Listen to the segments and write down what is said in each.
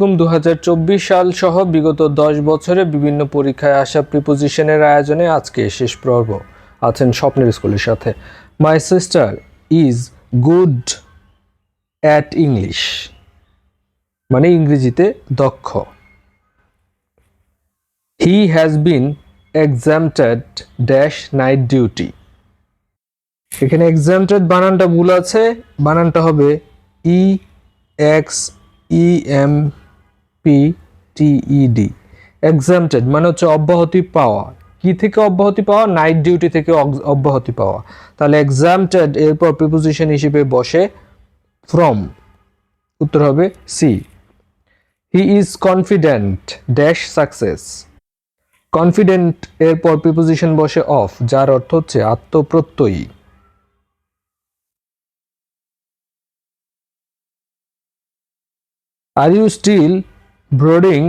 এরকম দু সাল সহ বিগত দশ বছরে বিভিন্ন পরীক্ষায় আসা প্রিপোজিশনের আয়োজনে আজকে শেষ পর্ব। আছেন স্বপ্নের স্কুলের সাথে। My sister is good at English মানে ইংরেজিতে দক্ষ। He has been exempted dash night duty এখানে এক্সামটেড বানানটা ভুল আছে। বানানটা হবে E X E M P T E D exempted মানে হচ্ছে অব্যাহতি পাওয়া। কি থেকে অব্যাহতি পাওয়া? নাইট ডিউটি থেকে অব্যাহতি পাওয়া। তাহলে এক্সামটেড এরপর প্রিপোজিশন হিসেবে বসে ফ্রম উত্তর হবে C he is confident dash success confident এরপর প্রিপোজিশন বসে অফ যার অর্থ হচ্ছে আত্মপ্রত্যয়ী। Are you still brooding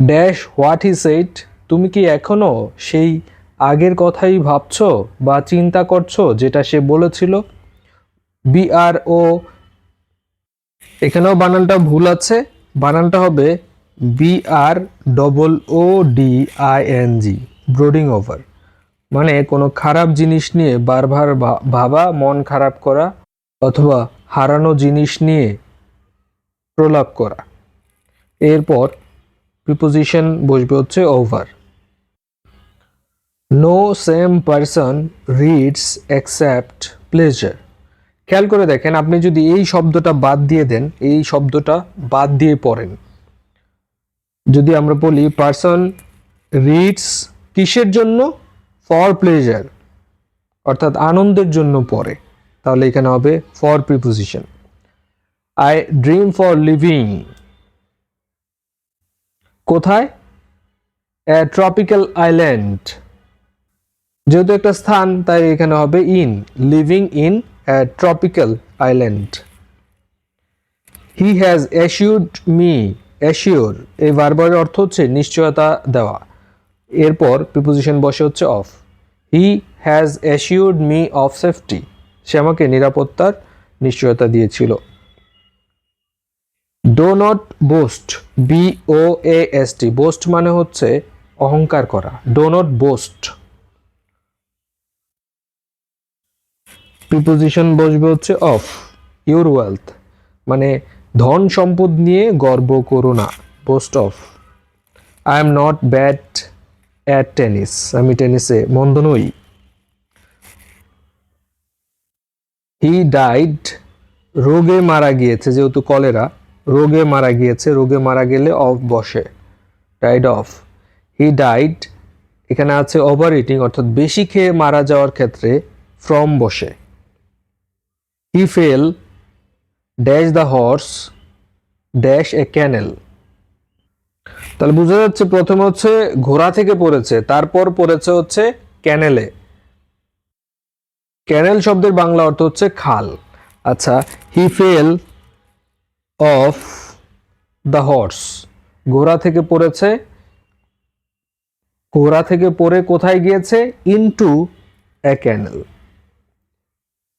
dash what he said তুমি কি এখনও সেই আগের কথাই ভাবছ বা চিন্তা করছ যেটা সে বলেছিল? বি আর ও এখানেও বানানটা ভুল আছে। বানানটা হবে B R double O D I N G brooding over মানে কোনো খারাপ জিনিস নিয়ে বারবার ভাবা, মন খারাপ করা অথবা হারানো জিনিস নিয়ে প্রলাপ করা। এরপর প্রিপোজিশন বসবে হচ্ছে over no same person reads accept pleasure খেয়াল করে দেখেন, আপনি যদি এই শব্দটা বাদ দিয়ে দেন, এই শব্দটা বাদ দিয়ে পড়েন। যদি আমরা বলি পারসন রিডস কিসের জন্য? ফর প্লেজার অর্থাৎ আনন্দের জন্য পড়ে। তাহলে এখানে হবে for preposition I dream for living কোথায়? ট্রপিক্যাল আইল্যান্ড যেহেতু একটা স্থান, তাই এখানে হবে in living in tropical island he has assured me assure এই বারবার অর্থ হচ্ছে নিশ্চয়তা দেওয়া। এরপর প্রিপোজিশন বসে হচ্ছে of he has assured me of safety সে আমাকে নিরাপত্তার নিশ্চয়তা দিয়েছিল। Do not boast B O A S T boast মানে হচ্ছে অহংকার করা। ডো নট বোস্ট প্রিপোজিশন বসবে হচ্ছে অফ ইউর ওয়েলথ মানে ধন সম্পদ নিয়ে গর্ব করো না। Boast of I am not bad at tennis আমি টেনিসে মন্দ নই। হি ডাইড রোগে মারা গিয়েছে, যেহেতু কলেরা। রোগে মারা গিয়েছে, রোগে মারা গেলে অফ বসে ডাইড অফ হি ডাইড এখানে আছে ওভার ইটিং অর্থাৎ বেশি খেয়ে মারা যাওয়ার ক্ষেত্রে ফ্রম বসে। He fell dash the horse dash a canal তাহলে বোঝা যাচ্ছে প্রথমে হচ্ছে ঘোড়া থেকে পড়েছে, তারপর পড়েছে হচ্ছে ক্যানেলে ক্যানেল শব্দের বাংলা অর্থ হচ্ছে খাল। আচ্ছা he fell off the horse. ঘোড়া থেকে পড়েছে। ঘোড়া থেকে পড়ে কোথায় গিয়েছে? Into a canal.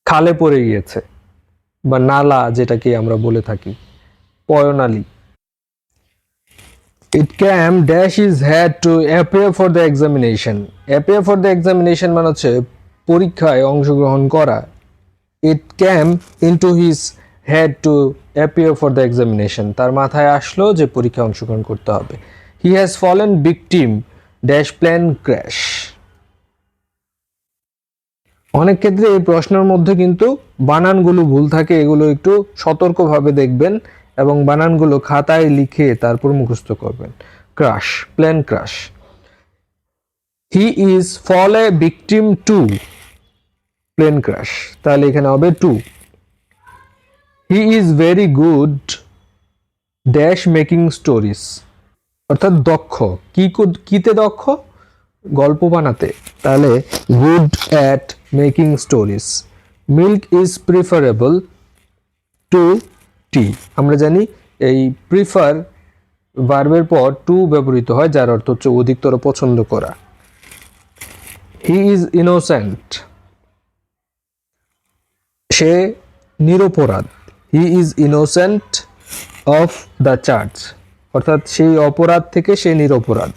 খালে পড়ে গিয়েছে। বা নালা যেটাকে আমরা বলে থাকি। পয়নালী। It came dash is head to appear for the examination appear for the examination মানে হচ্ছে পরীক্ষায় অংশগ্রহণ করা। It came into his head to appear for the examination তার মাথায় আসলো যে পরীক্ষায় অংশগ্রহণ করতে হবে। He has fallen victim dash plane crash অনেক ক্ষেত্রে এই প্রশ্নের মধ্যে কিন্তু বানানগুলো ভুল থাকে, এগুলো একটু সতর্কভাবে দেখবেন এবং বানানগুলো খাতায় লিখে তারপর মুখস্থ করবেন। Crash plane crash he is fall a victim to plane crash তাহলে এখানে হবে to he is very good dash making stories অর্থাৎ দক্ষ। কি কিতে দক্ষ? গল্প বানাতে। তাহলে good at making stories milk is preferable to tea আমরা জানি এই প্রিফার ভার্বের পর টু ব্যবহৃত হয়, যার অর্থ হচ্ছে অধিকতর পছন্দ করা। হি ইজ ইনোসেন্ট সে নিরপরাধ। He is innocent of the charge অর্থাৎ সেই অপরাধ থেকে সে নিরপরাধ।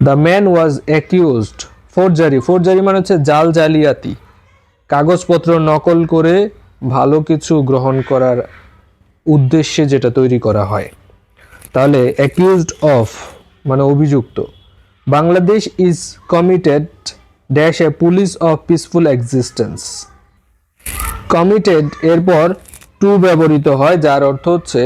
The man was accused forgery forgery মানে হচ্ছে জাল জালিয়াতি। কাগজপত্র নকল করে ভালো কিছু গ্রহণ করার উদ্দেশ্যে যেটা তৈরি করা হয়। তাহলে অ্যাকিউজড অফ মানে অভিযুক্ত। Bangladesh is committed dash a policy of peaceful existence committed এরপর টু ব্যবহৃত হয়, যার অর্থ হচ্ছে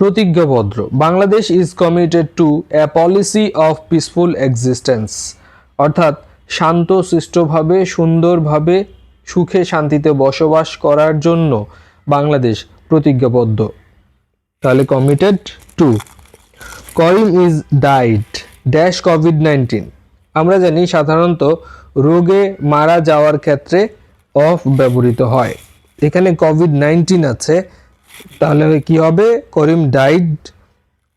প্রতিজ্ঞাবদ্ধ। Bangladesh is committed to a policy of peaceful existence অর্থাৎ শান্ত, সৃষ্টভাবে, সুন্দরভাবে, সুখে, শান্তিতে বসবাস করার জন্য বাংলাদেশ প্রতিজ্ঞাবদ্ধ। তাহলে committed to Karim is died dash COVID nineteen আমরা জানি সাধারণত রোগে মারা যাওয়ার ক্ষেত্রে অফ ব্যবহৃত হয়। এখানে কোভিড নাইন্টিন আছে। তাহলে কি হবে? Karim died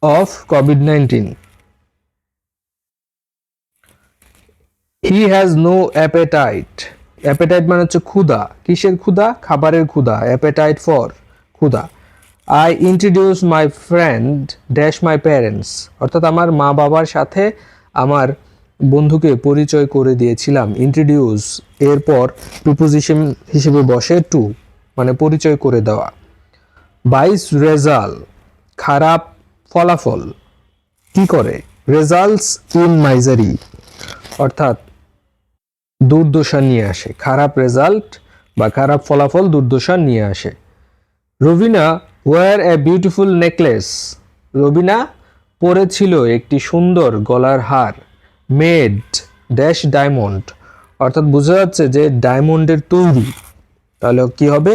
of COVID nineteen he has no appetite appetite মানে হচ্ছে ক্ষুধা। কিসের ক্ষুধা? খাবারের ক্ষুধা। অ্যাপেটাইট ফর ক্ষুধা। I introduce my friend dash my parents অর্থাৎ আমার মা বাবার সাথে আমার বন্ধুকে পরিচয় করে দিয়েছিলাম ইন্ট্রোডিউস এরপর প্রিপোজিশন হিসেবে বসে টু মানে পরিচয় করে দেওয়া। বাইস রেজাল্ট খারাপ ফলাফল। কি করে? রেজাল্টস ইন মাইজারি অর্থাৎ দুর্দশা নিয়ে আসে। খারাপ রেজাল্ট বা খারাপ ফলাফল দুর্দশা নিয়ে আসে। Rabina wore a beautiful necklace Rabina পরেছিল একটি সুন্দর গলার হার। মেড ড্যাশ ডায়মন্ড অর্থাৎ বোঝা যাচ্ছে যে ডায়মন্ডের তৈরি। তাহলে কি হবে?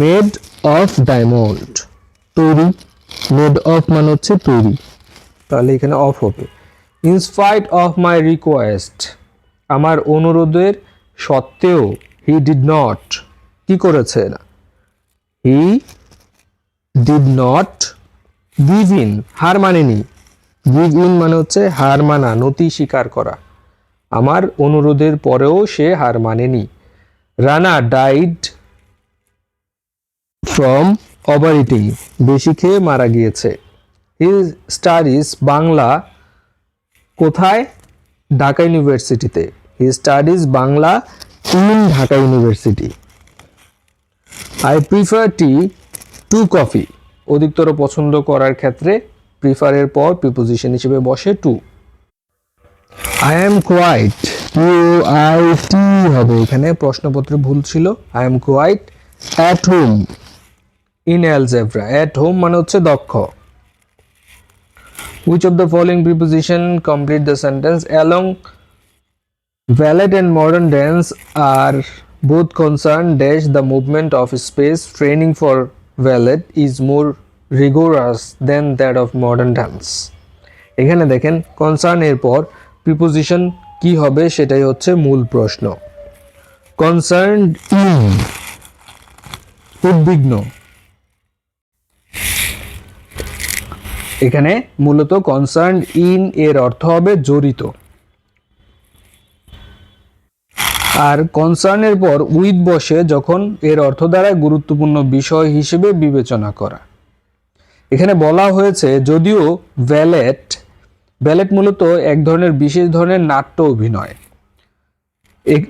মেড অফ ডায়মন্ড তৈরি। মেড অফ মানে হচ্ছে তৈরি। তাহলে এখানে অফ হবে। ইনস্পাইট অফ মাই রিকোয়েস্ট আমার অনুরোধের সত্ত্বেও হি ডিড নট কি করেছে না he did not give in হার মানেনি। ইন মানে হচ্ছে হার মানা, নতি স্বীকার করা। আমার অনুরোধের পরেও সে হার মানেনি। Rana died from over eating বেশি খেয়ে মারা গিয়েছে। হি স্টাডিজ বাংলা কোথায়? ঢাকা ইউনিভার্সিটিতে। He studies Bangla in Dhaka university. I prefer tea to coffee অধিকতর পছন্দ করার ক্ষেত্রে প্রিফারের পর প্রিপোজিশন হিসেবে বসে to I am quite U I T হবে এখানে প্রশ্নপত্রে ভুল ছিল I am quite at home in algebra at home মানে হচ্ছে দক্ষ which of the following preposition complete the sentence along valid and modern dance are both concerned dash the movement of space training for valid is more rigorous than that of modern dance. এখানে দেখেন concern এর পর preposition কি হবে সেটাই হচ্ছে মূল প্রশ্ন। কনসার্ন উদ্বিগ্ন। এখানে মূলত কনসার্ন ইন এর অর্থ হবে জড়িত। আর কনসার্নের পর উইথ বসে যখন এর অর্থ দ্বারা গুরুত্বপূর্ণ বিষয় হিসেবে বিবেচনা করা। এখানে বলা হয়েছে যদিও ব্যালেট ব্যালেট মূলত এক ধরনের বিশেষ ধরনের নাট্য অভিনয়।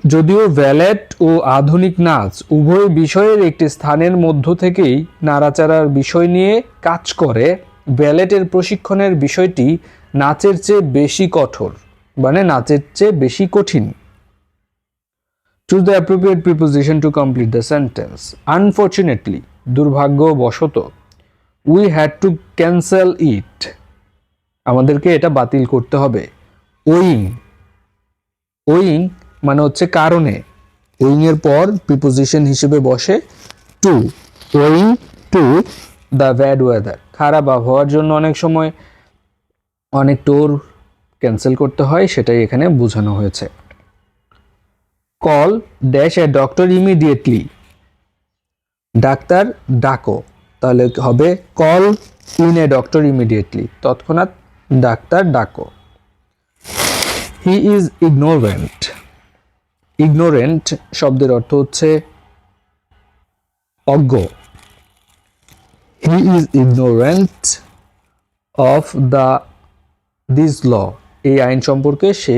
যদিও ব্যালেট ও আধুনিক নাচ উভয় বিষয়ের একটি স্থানের মধ্য থেকেই নাড়াচাড়ার বিষয় নিয়ে কাজ করে ব্যালেটের প্রশিক্ষণের বিষয়টি নাচের চেয়ে বেশি কঠোর মানে নাচের চেয়ে বেশি কঠিন। Choose the appropriate preposition to complete the sentence unfortunately দুর্ভাগ্যবশত we had to cancel it আমাদেরকে এটা বাতিল করতে হবে। ওয়িং ওয়িং মানে হচ্ছে কারণে। ওয়িং এর পর প্রিপোজিশন হিসেবে বসে to owing to the bad weather খারাপ আবহাওয়ার জন্য অনেক সময় অনেক টোর ক্যান্সেল করতে হয়, সেটাই এখানে বোঝানো হয়েছে। Call dash a doctor immediately doctor ডাকো। তাহলে হবে call in a doctor immediately তৎক্ষণাৎ ডাক্তার ডাকো। হি ইজ ইগনোরেন্ট ইগনোরেন্ট শব্দের অর্থ হচ্ছে অজ্ঞ। He is ignorant of the this law এই আইন সম্পর্কে সে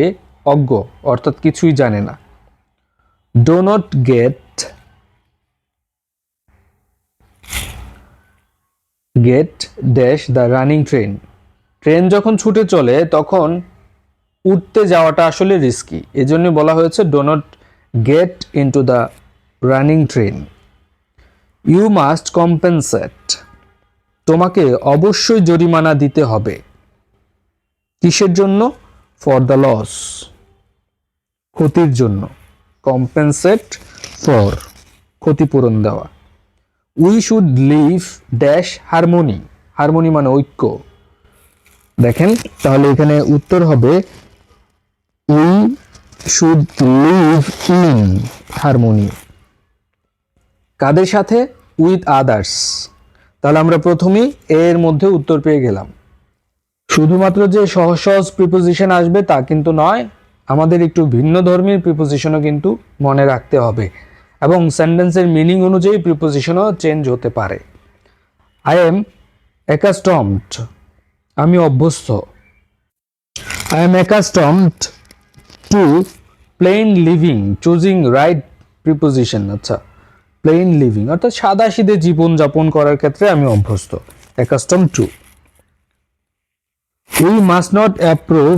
অজ্ঞ, অর্থাৎ কিছুই জানে না। Do not get get dash the running train train যখন ছুটে চলে, তখন উঠতে যাওয়াটা আসলে রিস্কি এজন্য বলা হয়েছে do not get into the running train you must compensate তোমাকে অবশ্যই জরিমানা দিতে হবে। কিসের জন্য? ফর দ্য লস ক্ষতির জন্য। কম্পেনসেট ফর ক্ষতিপূরণ দেওয়া। We should live dash harmony harmony মানে ঐক্য। দেখেন, তাহলে এখানে উত্তর হবে we should live in harmony কাদের সাথে? উইথ আদার্স তাহলে আমরা প্রথমেই এর মধ্যে উত্তর পেয়ে গেলাম। শুধুমাত্র যে সহজ সহজ প্রিপোজিশন আসবে তা কিন্তু নয়, আমাদের একটু ভিন্ন ধর্মীর প্রিপোজিশনও কিন্তু মনে রাখতে হবে। এবং সেন্টেন্সের মিনিং অনুযায়ী প্রিপোজিশনও চেঞ্জ হতে পারে। আই এম অ্যাকাস্টমড আমি অভ্যস্ত। I am accustomed to plain living choosing right preposition আচ্ছা প্লেন লিভিং অর্থাৎ সাদা সিধে জীবনযাপন করার ক্ষেত্রে আমি অভ্যস্ত। Accustom to we must not approve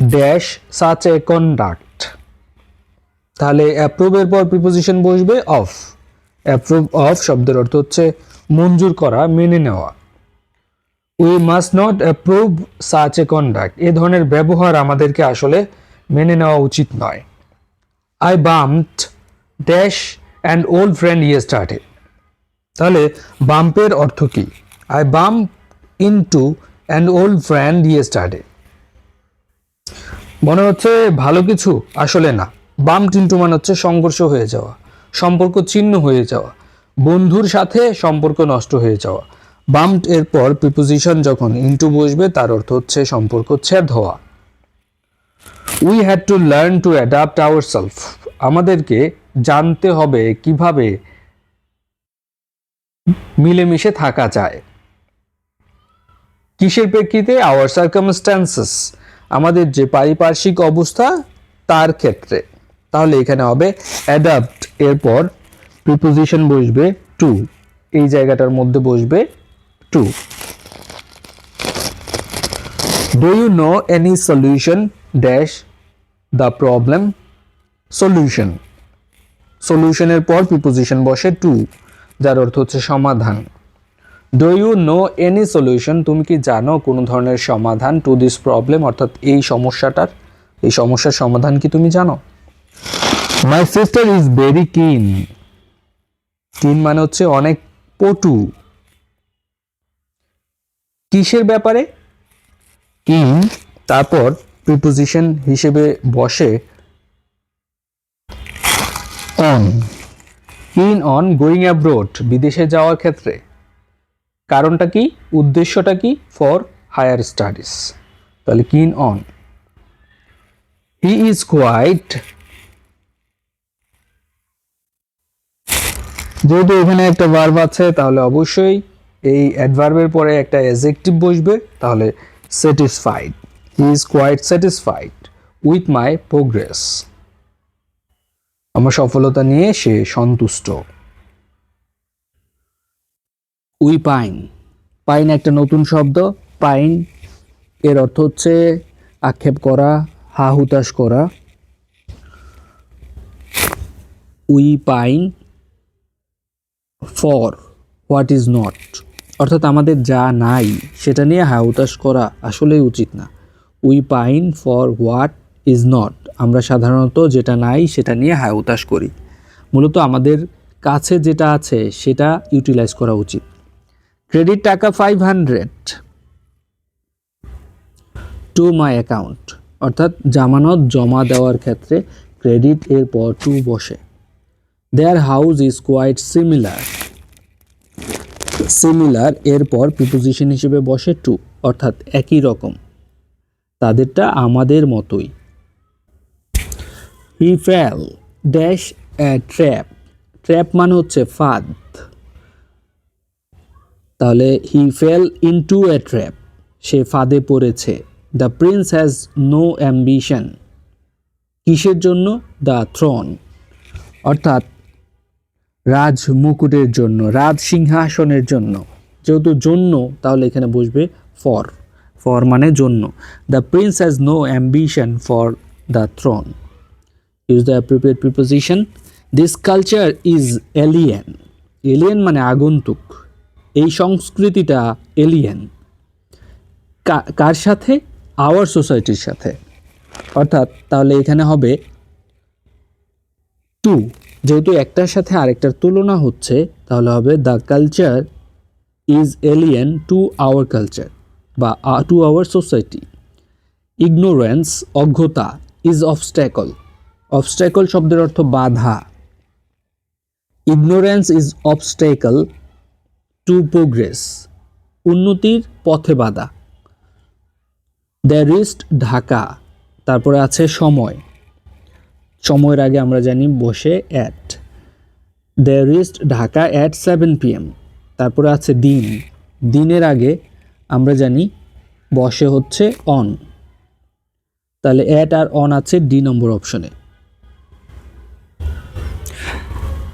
dash such a conduct তাহলে অ্যাপ্রুভের পর প্রিপোজিশন বসবে অফ অ্যাপ্রুভ অফ শব্দের অর্থ হচ্ছে মঞ্জুর করা, মেনে নেওয়া। We must not approve such a conduct এ ধরনের ব্যবহার আমাদেরকে আসলে মেনে নেওয়া উচিত নয়। I bumped dash and old friend yesterday তাহলে বাম্পের অর্থ কি? I bump into and old friend yesterday মনে হচ্ছে ভালো কিছু আসলে না। বাম টিন্টু মানে হচ্ছে সংঘর্ষ হয়ে যাওয়া, সম্পর্ক ছিন্ন হয়ে যাওয়া, বন্ধুর সাথে সম্পর্ক নষ্ট হয়ে যাওয়া। বাম্পড এর পর প্রিপোজিশন যখন ইন্টু বসবে, তার অর্থ হচ্ছে সম্পর্ক ছেদ হওয়া। We had to learn to adapt our self আমাদেরকে জানতে হবে কীভাবে মিলেমিশে থাকা যায়। কিসের প্রেক্ষিতে? আওয়ার সার্কামস্ট্যান্সেস আমাদের যে পারিপার্শ্বিক অবস্থা, তার ক্ষেত্রে। তাহলে এখানে হবে অ্যাডাপ্ট এরপর প্রিপোজিশন বসবে টু এই জায়গাটার মধ্যে বসবে to do you know any solution dash the problem solution সলিউশনের পর প্রিপোজিশন বসে টু যার অর্থ হচ্ছে সমাধান. Do you know any solution তুমি কি জানো কোনো ধরনের সমাধান টু দিস প্রবলেম অর্থাৎ এই সমস্যাটার, এই সমস্যার সমাধান কি তুমি জানো? মাই সিস্টার ইজ ভেরি কিন কিন মানে হচ্ছে অনেক পটু। কিসের ব্যাপারে? কিন তারপর প্রিপোজিশন হিসেবে বসে অন কিন অন গোয়িং অ্যাব্রোড বিদেশে যাওয়ার ক্ষেত্রে। কারণটা কি? উদ্দেশ্যটা কি? ফর হায়ার স্টাডিজ তাহলে কিন অন হি ইজ কোয়াইট যেহেতু এখানে একটা ভার্ব আছে, তাহলে অবশ্যই এই অ্যাডভার্বের পরে একটা অ্যাজেক্টিভ বসবে, তাহলে satisfied he is quite satisfied with my progress আমার সফলতা নিয়ে সে সন্তুষ্ট। উই পাইন পাইন একটা নতুন শব্দ। পাইন এর অর্থ হচ্ছে আক্ষেপ করা হা হুতাশ করা। We pine for what is not অর্থাৎ আমাদের যা নাই, সেটা নিয়ে হা হুতাশ করা আসলেই উচিত না। We pine for what is not আমরা সাধারণত যেটা নাই, সেটা নিয়ে উতাস করি। মূলত আমাদের কাছে যেটা আছে, সেটা ইউটিলাইজ করা উচিত। ক্রেডিট টাকা five hundred to my account অর্থাৎ জামানত জমা দেওয়ার ক্ষেত্রে ক্রেডিট এর পর টু বসে। Their house is quite similar similar এরপর প্রিপোজিশন হিসেবে বসে টু অর্থাৎ একই রকম। তাদেরটা আমাদের মতোই। He fell dash trap trap মানে হচ্ছে ফাঁদ। তাহলে he fell into a trap সে ফাঁদে পড়েছে। The prince has no ambition কিসের জন্য? দ্য থ্রন অর্থাৎ রাজ মুকুটের জন্য, রাজ সিংহাসনের জন্য। যেহেতু জন্য, তাহলে এখানে বসবে ফর ফর মানে জন্য। The prince has no ambition for the throne use the appropriate preposition this culture is alien alien মানে আগন্তুক। এই সংস্কৃতিটা এলিয়েন কার সাথে? আওয়ার সোসাইটির সাথে। অর্থাৎ তাহলে এখানে হবে টু যেহেতু একটার সাথে আরেকটার তুলনা হচ্ছে, তাহলে হবে the culture is alien to our culture বা টু আওয়ার সোসাইটি ইগনোরেন্স অজ্ঞতা ইজ অবস্ট্যাকল অবস্ট্যাকল শব্দের অর্থ বাধা। Ignorance is obstacle to progress উন্নতির পথে বাধা। দ্য রিস্ট ঢাকা, তারপরে আছে সময়। সময়ের আগে আমরা জানি বসে at the wrist Dhaka at seven PM তারপরে আছে দিন। দিনের আগে আমরা জানি বসে হচ্ছে অন তাহলে অ্যাট আর অন আছে ডি নম্বর অপশনে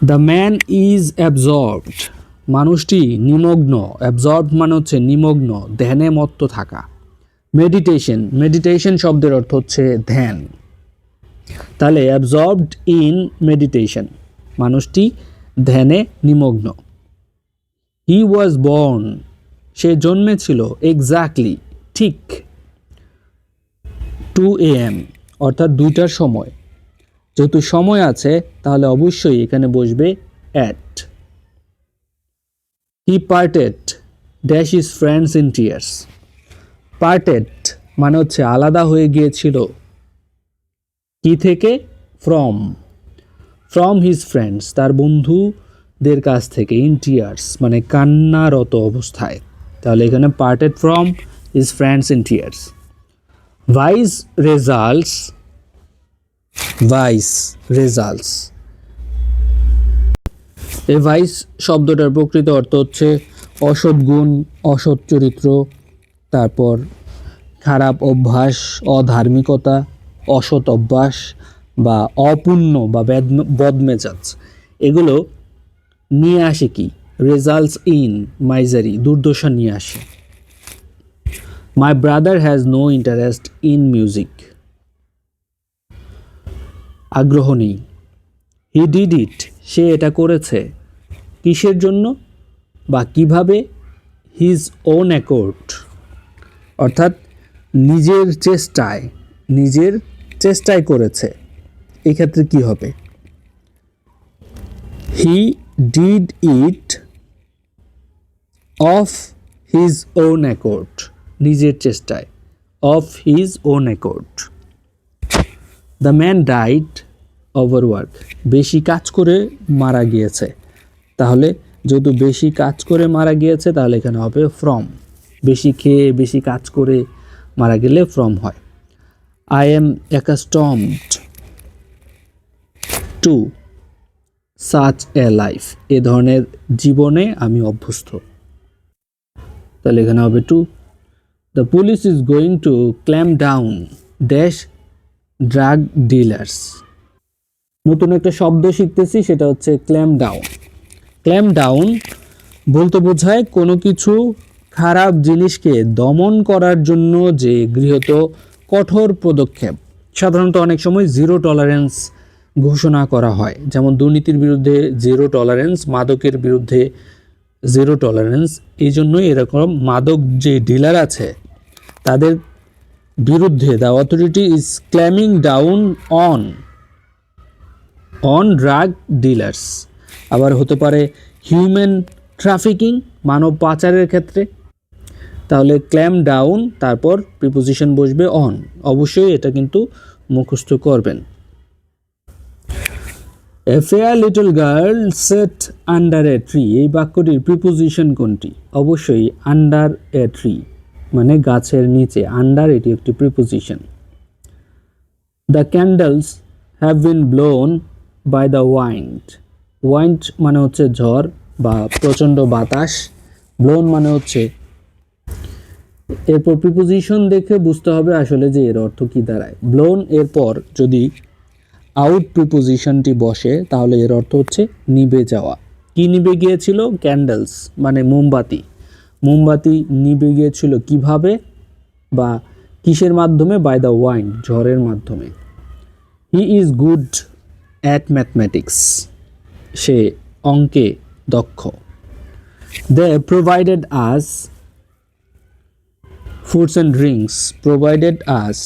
দ্য ম্যান ইজ অ্যাবজর্বড মানুষটি নিমগ্ন। অ্যাবজর্বড মানে হচ্ছে নিমগ্ন, ধ্যানে মত্ত থাকা। মেডিটেশন মেডিটেশন শব্দের অর্থ হচ্ছে ধ্যান। তাহলে অ্যাবজর্বড ইন মেডিটেশন মানুষটি ধ্যানে নিমগ্ন। হি ওয়াজ বর্ন সে জন্মেছিল এক্স্যাক্টলি ঠিক টু এ এম অর্থাৎ দুইটার সময়। যেহেতু সময় আছে, তাহলে অবশ্যই এখানে বসবে at he parted dash his friends in tears parted মানে হচ্ছে আলাদা হয়ে গিয়েছিল। কি থেকে ফ্রম ফ্রম হিজ ফ্রেন্ডস তার বন্ধুদের কাছ থেকে ইন টিয়ার্স মানে কান্নারত অবস্থায়। তাহলে এখানে parted from his friends in tears vice results vice results এই ভাইস শব্দটার প্রকৃত অর্থ হচ্ছে অসৎ গুণ, অসৎ চরিত্র, তারপর খারাপ অভ্যাস, অধার্মিকতা অসৎ অভ্যাস বা অপূর্ণ বা বেদ- বদমেজাজ, এগুলো নিয়ে আসে কি? রেজাল্টস ইন মাইজারি দুর্দশা নিয়ে আসে। My brother has no interest in music আগ্রহ নেই। হি ডিড ইট সে এটা করেছে। কিসের জন্য? বা কীভাবে? হিজ ওন অ্যাকর্ড অর্থাৎ নিজের চেষ্টায়, নিজের চেষ্টায় করেছে। এক্ষেত্রে কি হবে? He did it of his own accord নিজের চেষ্টায়। Of his own accord the man died overwork বেশি কাজ করে মারা গিয়েছে। তাহলে যেহেতু বেশি কাজ করে মারা গিয়েছে, তাহলে এখানে হবে ফ্রম বেশি খেয়ে, বেশি কাজ করে মারা গেলে ফ্রম হয়। I am accustomed to such a life এ ধরনের জীবনে আমি অভ্যস্ত। তাহলে এখানে হবে to the police is going to clamp down dash drug dealers নতুন একটা শব্দ শিখতেছি, সেটা হচ্ছে ক্ল্যাম ডাউন ক্ল্যাম ডাউন বলতে বোঝায় কোনো কিছু খারাপ জিনিসকে দমন করার জন্য যে গৃহীত কঠোর পদক্ষেপ। সাধারণত অনেক সময় জিরো টলারেন্স ঘোষণা করা হয়। যেমন দুর্নীতির বিরুদ্ধে জিরো টলারেন্স মাদকের বিরুদ্ধে জিরো টলারেন্স এই জন্যই এরকম মাদক যে ডিলার আছে, তাদের বিরুদ্ধে the authority is clamping down on on drug dealers আবার হতে পারে হিউম্যান ট্রাফিকিং মানব পাচারের ক্ষেত্রে তাহলে ক্ল্যাম ডাউন তারপর প্রিপোজিশন বসবে অন অবশ্যই এটা কিন্তু মুখস্থ করবেন। A fair little girl sat under a tree এই বাক্যটির প্রিপোজিশন কোনটি? অবশ্যই আন্ডার এ ট্রি মানে গাছের নিচে। আন্ডার এটি একটি preposition the candles have been blown by the wind wind মানে হচ্ছে ঝড় বা প্রচণ্ড বাতাস। ব্লোন মানে হচ্ছে এরপর প্রিপোজিশন দেখে বুঝতে হবে আসলে যে এর অর্থ কি দাঁড়ায়। ব্লোন এরপর যদি আউট প্রিপোজিশনটি বসে, তাহলে এর অর্থ হচ্ছে নিবে যাওয়া। কি নিবে গিয়েছিল? ক্যান্ডেলস মানে মোমবাতি। মোমবাতি নিবে গিয়েছিল কীভাবে? বা কিসের মাধ্যমে? বাই দ্য ওয়াইন ঝড়ের মাধ্যমে। He is good at mathematics সে অঙ্কে দক্ষ। They provided us foods and drinks provided us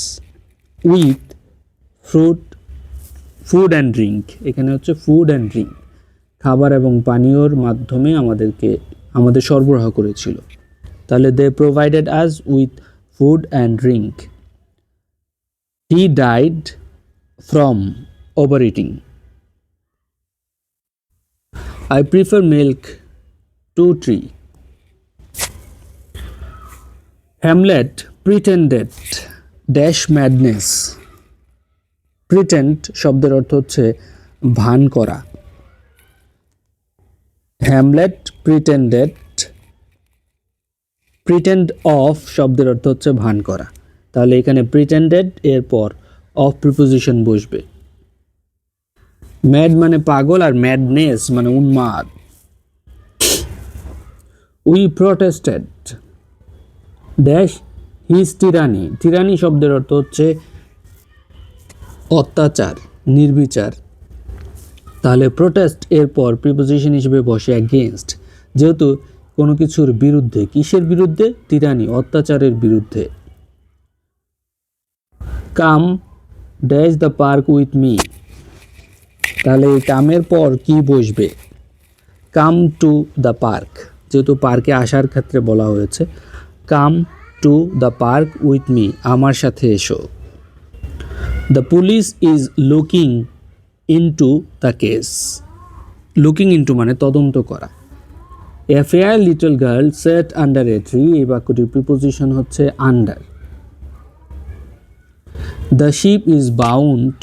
with fruit food and drink এখানে হচ্ছে ফুড অ্যান্ড ড্রিঙ্ক খাবার এবং পানীয়র মাধ্যমে আমাদেরকে, আমাদের সরবরাহ করেছিল। তাহলে they provided us with food and drink he died from over eating I prefer milk to tea Hamlet pretended dash madness pretend শব্দের অর্থ হচ্ছে ভান করা। হ্যামলেট প্রিটেন্ডেড প্রিটেন্ড অফ শব্দের অর্থ হচ্ছে ভান করা। তাহলে এখানে প্রিটেন্ডেড এরপর অফ প্রিপোজিশন বসবে। ম্যাড মানে পাগল আর ম্যাডনেস মানে উন্মাদ। We protested dash his tyranny tyranny শব্দের অর্থ হচ্ছে অত্যাচার, নির্বিচার। তাহলে প্রোটেস্ট এরপর প্রিপোজিশন হিসেবে বসে অ্যাগেনস্ট যেহেতু কোনো কিছুর বিরুদ্ধে, কিসের বিরুদ্ধে? টিরানি অত্যাচারের বিরুদ্ধে। Come dash the park with me তাহলে কামের পর কি বসবে? কাম টু দ্য পার্ক যেহেতু পার্কে আসার ক্ষেত্রে বলা হয়েছে। Come to the park with me আমার সাথে এসো। The police is looking into the case looking into মানে তদন্ত করা। A fair little girl sat under a tree এই বাক্যটির প্রিপোজিশন হচ্ছে under the ship is bound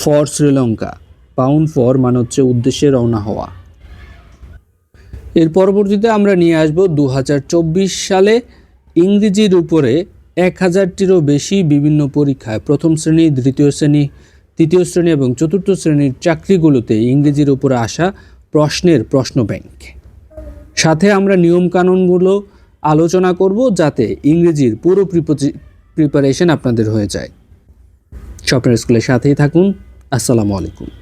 for Sri Lanka bound for মানে হচ্ছে উদ্দেশ্যে রওনা হওয়া। এর পরবর্তীতে আমরা নিয়ে আসব দু হাজার চব্বিশ সালে ইংরেজির উপরে এক হাজারটিরও বেশি বিভিন্ন পরীক্ষায় প্রথম শ্রেণি, দ্বিতীয় শ্রেণি, তৃতীয় শ্রেণি এবং চতুর্থ শ্রেণির চাকরিগুলোতে ইংরেজির উপরে আসা প্রশ্নের প্রশ্ন ব্যাংক। সাথে আমরা নিয়মকানুনগুলো আলোচনা করব যাতে ইংরেজির পুরো প্রিপারেশন আপনাদের হয়ে যায়। স্বপ্নের স্কুলের সাথেই থাকুন। আসসালামু আলাইকুম।